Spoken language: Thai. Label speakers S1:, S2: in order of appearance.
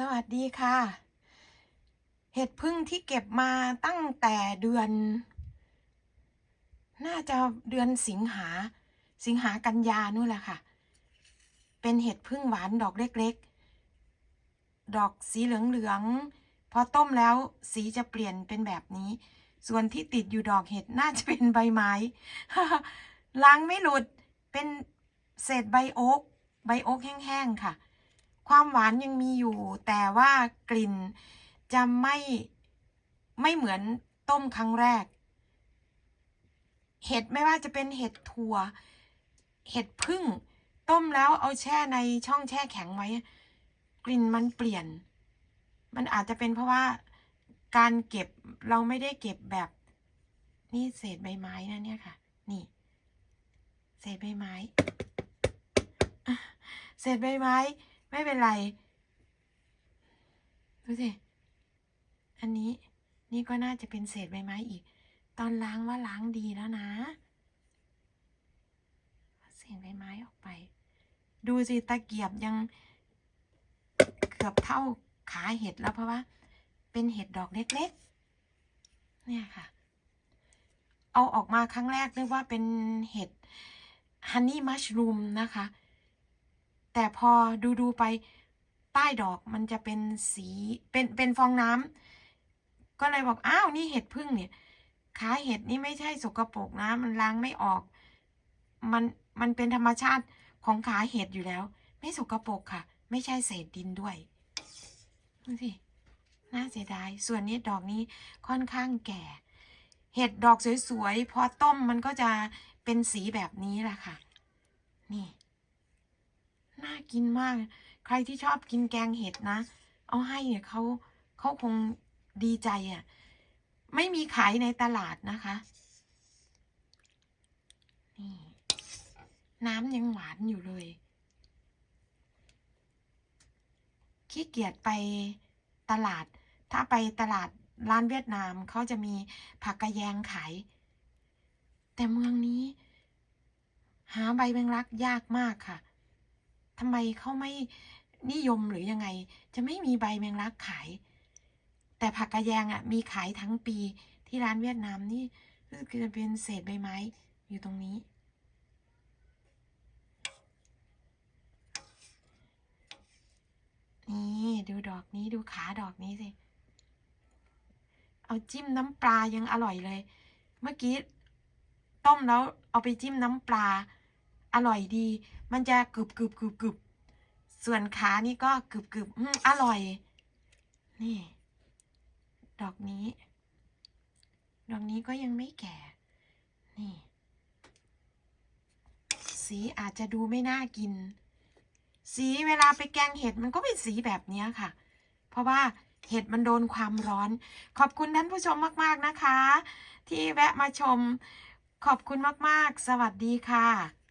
S1: สวัสดีค่ะ เห็ดพึ่งที่เก็บมาตั้งแต่เดือน น่าจะเดือนสิงหา สิงหากันยานู่นแหละค่ะ เป็นเห็ดพึ่งหวานดอกเล็กๆ ดอกสีเหลืองๆ พอต้มแล้วสีจะเปลี่ยนเป็นแบบนี้ ส่วนที่ติดอยู่ดอกเห็ดน่าจะเป็นใบไม้ ล้างไม่หลุด เป็นเศษใบโอ๊ก ใบโอ๊กแห้งๆ ค่ะ ความหวานยังมีอยู่ แต่ว่ากลิ่นจะไม่ไม่เหมือนต้มครั้งแรก เห็ดไม่ว่าจะเป็นเห็ดถั่ว เห็ดพึ่ง ต้มแล้วเอาแช่ในช่องแช่แข็งไว้ กลิ่นมันเปลี่ยน มันอาจจะเป็นเพราะว่าการเก็บเราไม่ได้เก็บแบบ นี่เศษใบไม้นะเนี่ยค่ะ นี่ เศษใบไม้ เศษใบไม้ ไม่เป็นไร ดูสิ อันนี้นี่ก็น่าจะเป็นเศษใบไม้อีก ตอนล้างว่าล้างดีแล้วนะ เศษใบไม้ออกไป ดูสิตะเกียบยังเกือบเท่าขาเห็ดแล้วเพราะว่า เป็นเห็ดดอกเล็กๆ เนี่ยค่ะ เอาออกมาครั้งแรกนึกว่าเป็นเห็ดฮันนี่มัชรูมนะคะ แต่พอดูดูๆไปใต้ดอกมันจะเป็นสีเป็นเป็นฟองน้ำก็เลยบอกอ้าวนี่เห็ดพึ่งเนี่ยขาเห็ดนี่ไม่ใช่สกปรกนะ มันล้างไม่ออก มันมันเป็นธรรมชาติของขาเห็ดอยู่แล้ว ไม่สกปรกค่ะ ไม่ใช่เศษดินด้วยดูสิน่าเสียดาย ส่วนนี้ดอกนี้ค่อนข้างแก่ เห็ดดอกสวยๆพอต้มมันก็จะเป็นสีแบบนี้แหละค่ะ นี่ กินมาก ใครที่ชอบกินแกงเห็ดนะ เอาให้เนี่ยเขาเขาคงดีใจอะ ไม่มีขายในตลาดนะคะนี่น้ำยังหวานอยู่เลย ขี้เกียจไปตลาด ถ้าไปตลาดร้านเวียดนามเขาจะมีผักกระแยงขาย แต่เมืองนี้ หาใบแมงลักยากมากค่ะ ทำไมเขาไม่นิยมหรือยังไง จะไม่มีใบแมงลักขาย แต่ผักกระแยงอะมีขายทั้งปีที่ร้านเวียดนามนี่คือจะเป็นเศษใบไม้อยู่ตรงนี้ นี่ดูดอกนี้ดูขาดอกนี้สิ เอาจิ้มน้ำปลายังอร่อยเลย เมื่อกี้ต้มแล้วเอาไปจิ้มน้ำปลา อร่อยดี มันจะกรึบกรึบกรึบกรึบส่วนขานี่ก็กรึบกรึบอืมอร่อย นี่ ดอกนี้ ดอกนี้ก็ยังไม่แก่ นี่ สีอาจจะดูไม่น่ากิน สีเวลาไปแกงเห็ดมันก็เป็นสีแบบนี้ค่ะ เพราะว่าเห็ดมันโดนความร้อน ขอบคุณท่านผู้ชมมาก ๆ นะคะ ที่แวะมาชม ขอบคุณมาก ๆ สวัสดีค่ะ